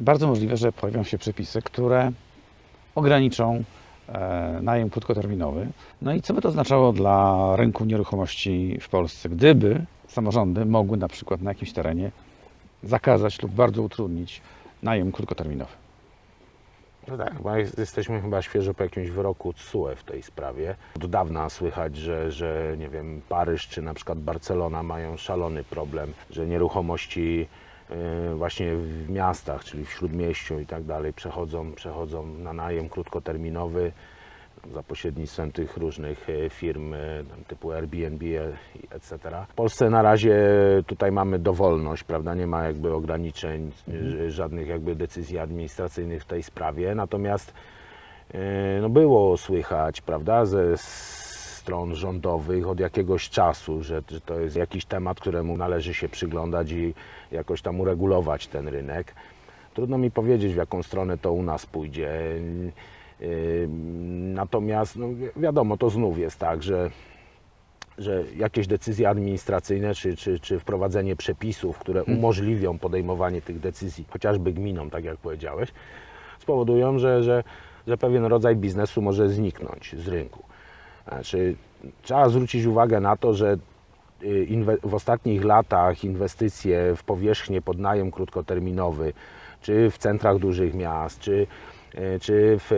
bardzo możliwe, że pojawią się przepisy, które ograniczą e, najem krótkoterminowy. No i co by to oznaczało dla rynku nieruchomości w Polsce, gdyby samorządy mogły na przykład na jakimś terenie zakazać lub bardzo utrudnić najem krótkoterminowy? No tak, bo jest- jesteśmy chyba świeżo po jakimś wyroku TSUE w tej sprawie. Od dawna słychać, że, że nie wiem, Paryż czy na przykład Barcelona mają szalony problem, że nieruchomości właśnie w miastach, czyli w śródmieściu i tak dalej przechodzą, przechodzą na najem krótkoterminowy za pośrednictwem tych różnych e, firm tam typu Airbnb, etc. W Polsce na razie tutaj mamy dowolność, prawda, nie ma jakby ograniczeń, ż- żadnych jakby decyzji administracyjnych w tej sprawie, natomiast no było słychać, prawda, ze stron rządowych od jakiegoś czasu, że, że to jest jakiś temat, któremu należy się przyglądać i jakoś tam uregulować ten rynek. Trudno mi powiedzieć, w jaką stronę to u nas pójdzie. Yy, Natomiast no wi- wiadomo, to znów jest tak, że, że jakieś decyzje administracyjne czy, czy, czy wprowadzenie przepisów, które umożliwią podejmowanie tych decyzji, chociażby gminom, tak jak powiedziałeś, spowodują, że, że, że pewien rodzaj biznesu może zniknąć z rynku. Znaczy, trzeba zwrócić uwagę na to, że y, w ostatnich latach inwestycje w powierzchnię pod najem krótkoterminowy, czy w centrach dużych miast, czy, y, czy w,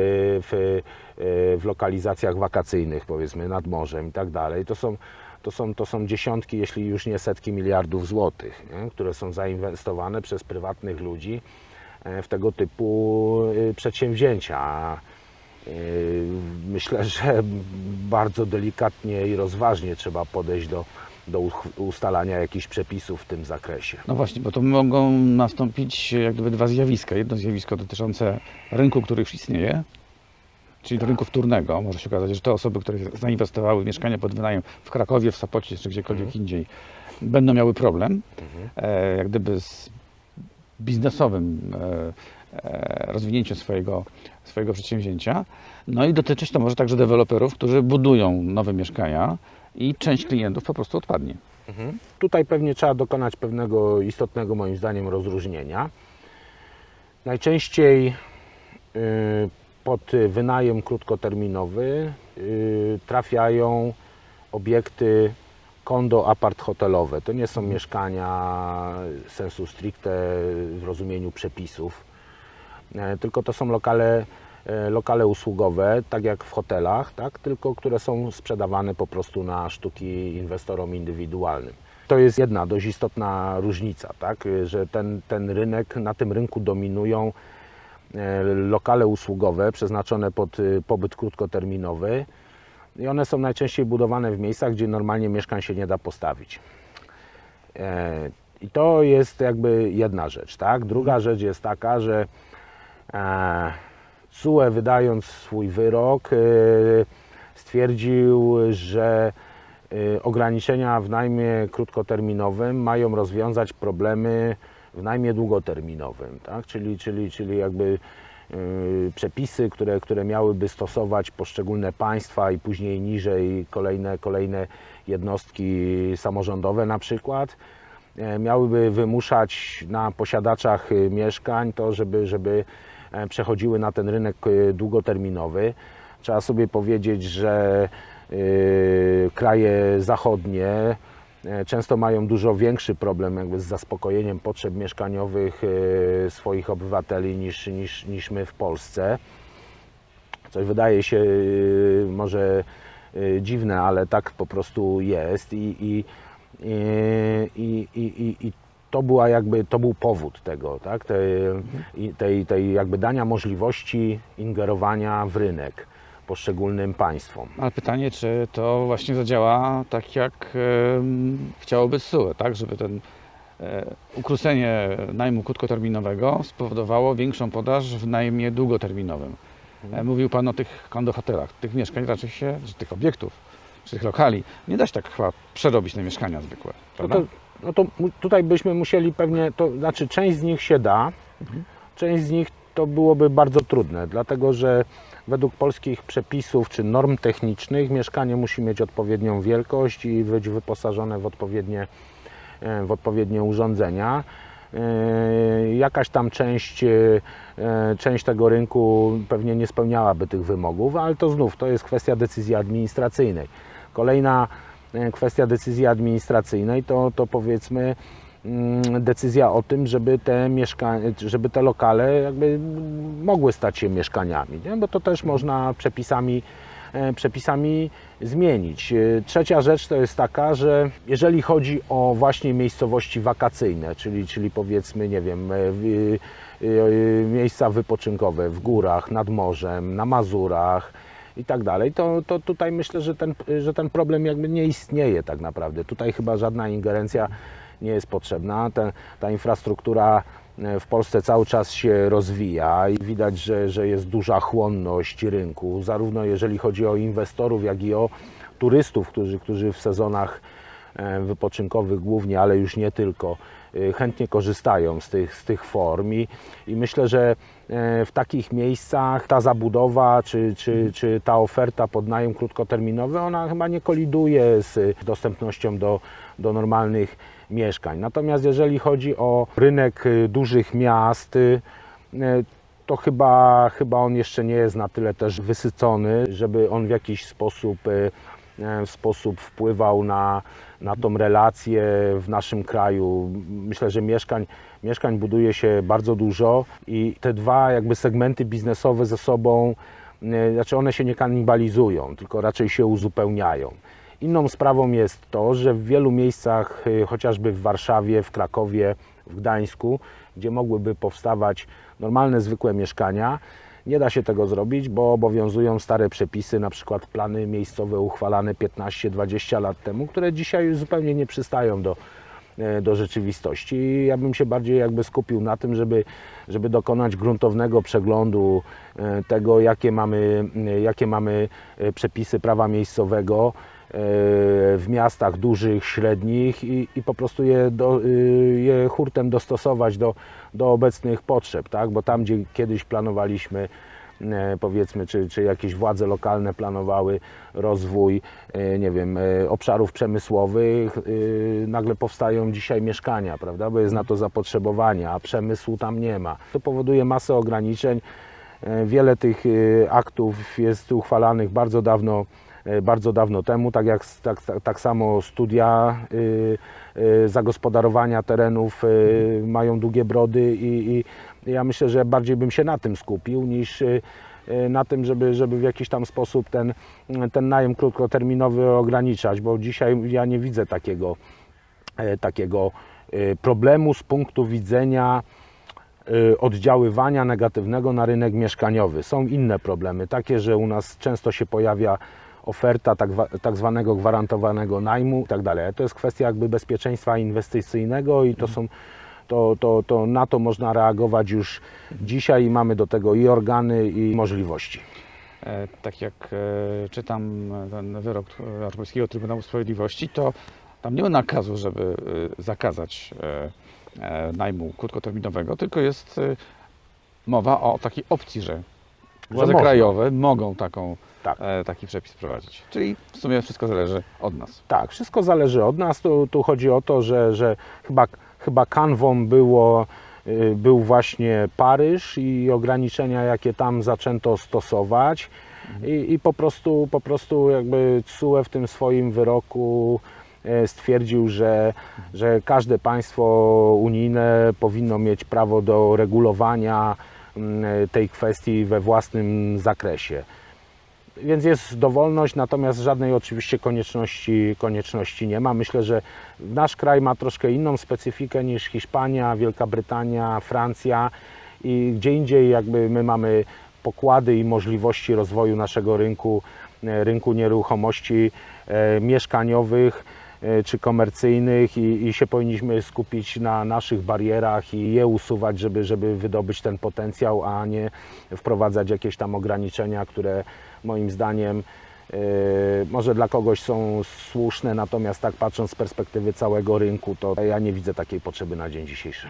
w, y, w lokalizacjach wakacyjnych, powiedzmy nad morzem i tak dalej, to są, to, są, to są dziesiątki, jeśli już nie setki miliardów złotych, nie? które są zainwestowane przez prywatnych ludzi e, w tego typu przedsięwzięcia. Yy, Myślę, że bardzo delikatnie i rozważnie trzeba podejść do, do ustalania jakichś przepisów w tym zakresie. No właśnie, bo to mogą nastąpić jak gdyby dwa zjawiska. Jedno zjawisko dotyczące rynku, który już istnieje, czyli rynku wtórnego. Może się okazać, że te osoby, które zainwestowały w mieszkania pod wynajem w Krakowie, w Sopocie czy gdziekolwiek indziej, będą miały problem e, jak gdyby z biznesowym e, e, rozwinięciem swojego, swojego przedsięwzięcia. No i dotyczyć to może także deweloperów, którzy budują nowe mieszkania i część klientów po prostu odpadnie. Tutaj pewnie trzeba dokonać pewnego istotnego, moim zdaniem, rozróżnienia. Najczęściej y, pod wynajem krótkoterminowy y, trafiają obiekty kondo apart hotelowe. To nie są mieszkania sensu stricte w rozumieniu przepisów, tylko to są lokale, e, lokale usługowe, tak jak w hotelach, tak? tylko które są sprzedawane po prostu na sztuki inwestorom indywidualnym. To jest jedna dość istotna różnica, tak? że ten, ten rynek, na tym rynku dominują e, lokale usługowe przeznaczone pod pobyt krótkoterminowy i one są najczęściej budowane w miejscach, gdzie normalnie mieszkań się nie da postawić. E, I to jest jakby jedna rzecz, tak? Druga rzecz jest taka, że e, CUE wydając swój wyrok e, stwierdził, że e, ograniczenia w najmie krótkoterminowym mają rozwiązać problemy w najmie długoterminowym, tak? Czyli, czyli, czyli jakby przepisy, które, które miałyby stosować poszczególne państwa i później niżej kolejne, kolejne jednostki samorządowe na przykład, miałyby wymuszać na posiadaczach mieszkań to, żeby, żeby przechodziły na ten rynek e, długoterminowy. Trzeba sobie powiedzieć, że e, kraje zachodnie e, często mają dużo większy problem jakby z zaspokojeniem potrzeb mieszkaniowych e, swoich obywateli niż, niż, niż my w Polsce. Coś wydaje się może dziwne, ale tak po prostu jest i, i, i, i, i, i to była jakby, to był powód tego, tak? tej, tej, tej jakby dania możliwości ingerowania w rynek poszczególnym państwom. Ale pytanie, czy to właśnie zadziała tak, jak em, chciałoby SUE, tak? Żeby ten e, ukrócenie najmu krótkoterminowego spowodowało większą podaż w najmie długoterminowym. E, Mówił Pan o tych kondohotelach. Tych mieszkań raczej się, czy tych obiektów, czy tych lokali, nie da się tak chyba przerobić na mieszkania zwykłe, No prawda? to, no to tutaj byśmy musieli pewnie, to znaczy część z nich się da, część z nich to byłoby bardzo trudne, dlatego że według polskich przepisów czy norm technicznych mieszkanie musi mieć odpowiednią wielkość i być wyposażone w odpowiednie, e, w odpowiednie urządzenia. e, jakaś tam część, e, część tego rynku pewnie nie spełniałaby tych wymogów, ale to znów to jest kwestia decyzji administracyjnej. Kolejna kwestia decyzji administracyjnej to, to powiedzmy mm, decyzja o tym, żeby te, mieszka- żeby te lokale jakby mogły stać się mieszkaniami, nie? bo to też można przepisami, e, przepisami zmienić. E, Trzecia rzecz to jest taka, że jeżeli chodzi o właśnie miejscowości wakacyjne, czyli, czyli powiedzmy, nie wiem, e, e, e, miejsca wypoczynkowe w górach, nad morzem, na Mazurach, i tak dalej, to, to tutaj myślę, że ten, że ten problem jakby nie istnieje tak naprawdę. Tutaj chyba żadna ingerencja nie jest potrzebna. Ta infrastruktura e, w Polsce cały czas się rozwija i widać, że, że jest duża chłonność rynku, zarówno jeżeli chodzi o inwestorów, jak i o turystów, którzy, którzy w sezonach wypoczynkowych głównie, ale już nie tylko, e, chętnie korzystają z tych, z tych form i, i myślę, że e, w takich miejscach ta zabudowa czy, czy, czy ta oferta pod najem krótkoterminowy, ona chyba nie koliduje z dostępnością do, do normalnych mieszkań. Natomiast jeżeli chodzi o rynek dużych miast, to chyba, chyba on jeszcze nie jest na tyle też wysycony, żeby on w jakiś sposób, e, sposób wpływał na, na tą relację w naszym kraju. Myślę, że mieszkań, mieszkań buduje się bardzo dużo i te dwa jakby segmenty biznesowe ze sobą, y, znaczy one się nie kanibalizują, tylko raczej się uzupełniają. Inną sprawą jest to, że w wielu miejscach, y, chociażby w Warszawie, w Krakowie, w Gdańsku, gdzie mogłyby powstawać normalne, zwykłe mieszkania, nie da się tego zrobić, bo obowiązują stare przepisy, na przykład plany miejscowe uchwalane 15-20 lat temu, które dzisiaj zupełnie nie przystają do, e, do rzeczywistości. Ja bym się bardziej jakby skupił na tym, żeby, żeby dokonać gruntownego przeglądu e, tego, jakie mamy, jakie mamy e, przepisy prawa miejscowego w miastach dużych, średnich i, i po prostu je, do, y, je hurtem dostosować do, do obecnych potrzeb, tak? bo tam, gdzie kiedyś planowaliśmy e, powiedzmy, czy, czy jakieś władze lokalne planowały rozwój, e, nie wiem, e, obszarów przemysłowych, nagle powstają dzisiaj mieszkania, prawda, bo jest na to zapotrzebowanie, a przemysłu tam nie ma. To powoduje masę ograniczeń. Wiele tych aktów jest uchwalanych bardzo dawno, bardzo dawno temu, tak jak tak, tak, tak samo studia y, y, zagospodarowania terenów y, mają długie brody i, i ja myślę, że bardziej bym się na tym skupił niż na tym, żeby, żeby w jakiś tam sposób ten, ten najem krótkoterminowy ograniczać, bo dzisiaj ja nie widzę takiego, e, takiego e, problemu z punktu widzenia oddziaływania negatywnego na rynek mieszkaniowy. Są inne problemy, takie, że u nas często się pojawia oferta tak, tak zwanego gwarantowanego najmu i tak dalej. To jest kwestia jakby bezpieczeństwa inwestycyjnego i to są to, to, to na to można reagować już dzisiaj i mamy do tego i organy i możliwości. E, tak jak e, czytam ten wyrok e, Polskiego Trybunału Sprawiedliwości, to tam nie ma nakazu, żeby e, zakazać najmu krótkoterminowego, tylko jest mowa o takiej opcji, że władze krajowe mogą taką, Tak. e, taki przepis prowadzić. Czyli w sumie wszystko zależy od nas. Tak, wszystko zależy od nas. Tu, tu chodzi o to, że, że chyba, chyba kanwą było, y, był właśnie Paryż i ograniczenia, jakie tam zaczęto stosować. I, i po, prostu, po prostu jakby CUE w tym swoim wyroku e, stwierdził, że, że każde państwo unijne powinno mieć prawo do regulowania mm, tej kwestii we własnym zakresie. Więc jest dowolność, natomiast żadnej oczywiście konieczności, konieczności nie ma. Myślę, że nasz kraj ma troszkę inną specyfikę niż Hiszpania, Wielka Brytania, Francja i gdzie indziej jakby my mamy pokłady i możliwości rozwoju naszego rynku, e, rynku nieruchomości e, mieszkaniowych czy komercyjnych i, i się powinniśmy skupić na naszych barierach i je usuwać, żeby, żeby wydobyć ten potencjał, a nie wprowadzać jakieś tam ograniczenia, które moim zdaniem e, może dla kogoś są słuszne, natomiast tak patrząc z perspektywy całego rynku, to ja nie widzę takiej potrzeby na dzień dzisiejszy.